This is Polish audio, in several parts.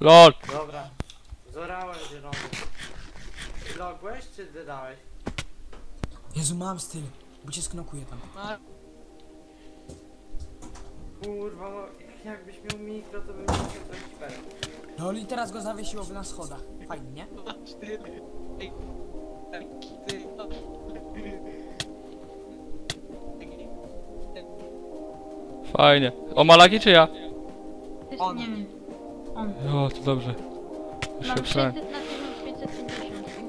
LOL. Dobra. Zorałem zielony. Logłeś czy dodałeś? Jezu, mam styl, bo cię sknokuję tam. A, Kurwa, no jakbyś miał mikro, to bym musiał trafić perę. No i teraz go zawiesiło na schodach. Fajnie, nie? Ej. Taki ty. Fajnie. O Malaki czy ja? On. nie wiem. On. O, to dobrze. Już się Mam przynajmniej. 600 na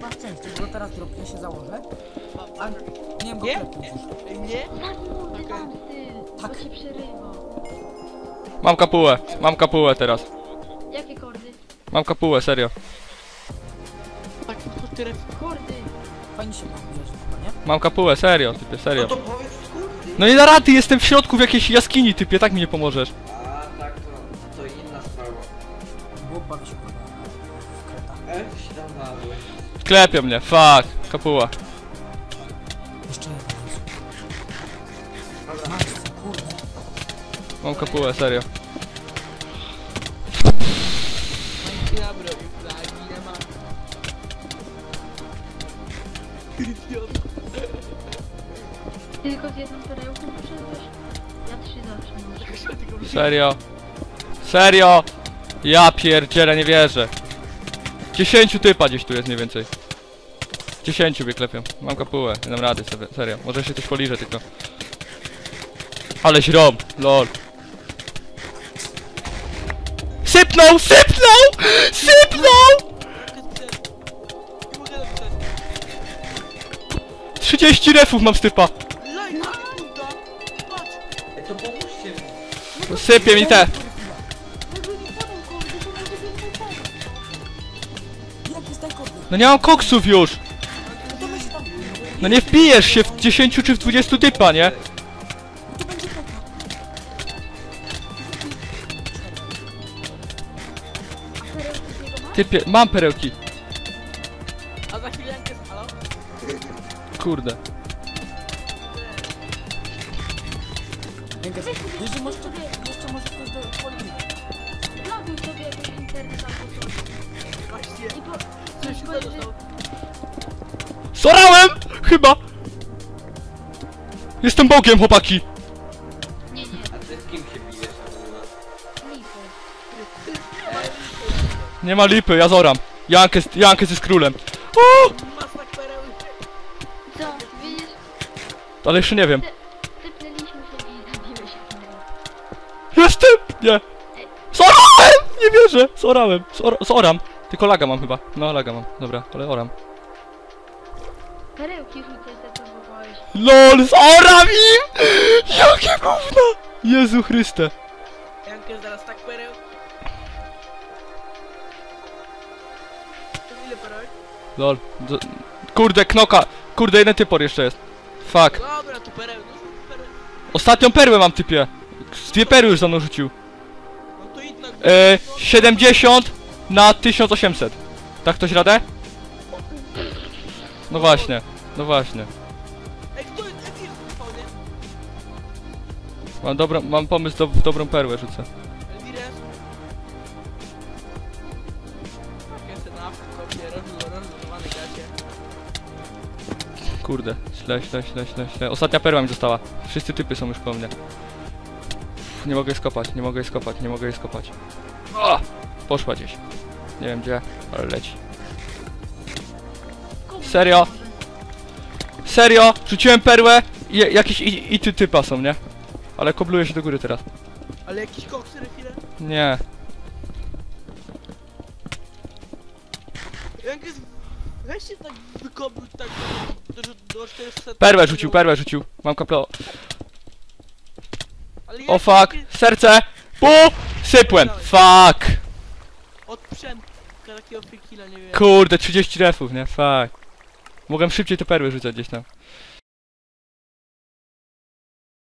1550. Chyba bo teraz dropnie się założę. A, Nie, Nie? już. Nie? Okej. Tak. Się przerywa. Mam kapułę. Mam kapułę teraz. Jakie kordy? Mam kapułę, serio. Tak, to tyle. Kordy. Fajnie się ma bierze chyba, nie? Mam kapułę, serio, typie, serio. No to powiedz kurde. No i na rady jestem w środku w jakiejś jaskini, typie, tak mi nie pomożesz. Klepie mnie, fuck. Kapuła. Jeszcze jeden kurde. Mam kapułę, serio. Tylko z jedną perełką poszedłeś? Ja trzy zawsze. Serio. Serio. Ja pierdzielę, nie wierzę. Dziesięciu typa gdzieś tu jest mniej więcej. Dziesięciu mnie klepią. Mam kapułę, nie dam rady sobie, serio. Może się coś poliżę tylko. Ale źrom, lol. Sypnął, sypnął! Sypnął! Nie mogę napisać. 30 refów mam z typa. Sypie mi te. No nie mam koksów już. No nie wbijesz się w 10 czy w 20 typa, nie? Typie, mam perełki. A za chwilę jest halo? Kurde. Jeszcze może ktoś do policji. Sobie jakiś internet albo coś. Właśnie. Sorałem! Chyba. Jestem Bogiem, chłopaki. Nie, nie, A ty z kim się bijesz. Nie ma lipy, ja zoram. Jankę, z- Jankę jest królem. O! Co? Widzisz? Ale jeszcze nie wiem. Typnęliśmy się i zabiłeś się. Jestem! Nie. Sorałem! Nie wierzę. Sorałem. Sor soram. Tylko laga mam chyba. No, laga mam. Dobra, ale oram. Perełki rzucaj, wołałeś. LOL, zoram im! Jakie gówno! Jezu Chryste. Jankę zaraz tak pereł. To ile perełek? LOL. D kurde, knoka. Kurde, jeden typor jeszcze jest. Fuck. Dobra, tu pereł. No. Ostatnią perłę mam typie. Dwie perły już za mną rzucił. No to idź na górę. E, 70 na 1800. Tak ktoś radę? No właśnie, no właśnie. Ej, kto jest? Mam, dobro, mam pomysł, do, w dobrą perłę rzucę. Elvires. Jestem na kopie, rozluzowany gacie. Kurde, źle, źle, źle, źle, źle. Ostatnia perła mi została. Wszyscy typy są już po mnie. Nie mogę jej skopać, nie mogę jej skopać, nie mogę jej skopać. O! Poszła gdzieś. Nie wiem gdzie, ale leci. Serio? Serio? Rzuciłem perłę i jakieś i, i ty typa są, nie? Ale kobluję się do góry teraz. Ale jakiś koks, refile? Nie. Jak jest... Weź się tak wykobluć tak do, do, do 400... Perłę rzucił, perłę rzucił. Mam kaplo. O fuck, serce! Pu! Sypłem! Fuck! Przemka takiego killa, nie wiem. Kurde, 30 refów, nie? Fuck. Mogłem szybciej te perły rzucać gdzieś tam.